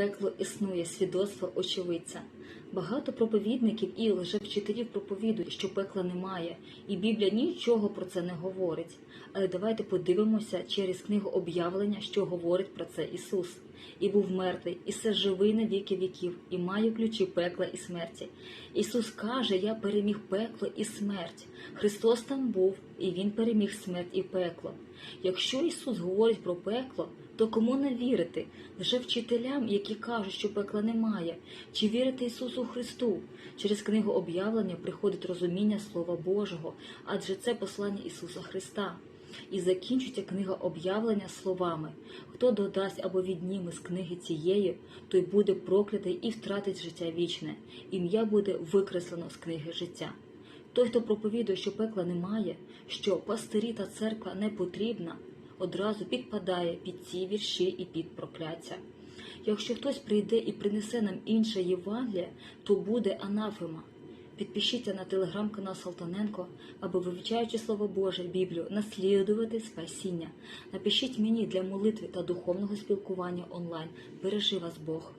пекло існує, свідоцтво очевидця. Багато проповідників і лжевчителів проповідують, що пекла немає, і Біблія нічого про це не говорить. Але давайте подивимося через книгу об'явлення, що говорить про це Ісус. І був мертвий, і все живий на віки віків, і має ключі пекла і смерті. Ісус каже: Я переміг пекло і смерть. Христос там був, і Він переміг смерть і пекло. Якщо Ісус говорить про пекло, то кому не вірити? Вже вчителям, які кажуть, що пекла немає, чи вірити Ісусу Христу? Через книгу об'явлення приходить розуміння Слова Божого, адже це послання Ісуса Христа. І закінчується книга об'явлення словами: хто додасть або відніме з книги цієї, той буде проклятий і втратить життя вічне. Ім'я буде викреслено з книги життя. Той, хто проповідує, що пекла немає, що пастирі та церква не потрібна, одразу підпадає під ці вірші і під прокляття. Якщо хтось прийде і принесе нам інше Євангеліє, то буде анафема. Підпишіться на телеграм-канал Салтаненко, аби вивчаючи Слово Боже, Біблію, наслідувати спасіння. Напишіть мені для молитви та духовного спілкування онлайн. Бережи вас Бог.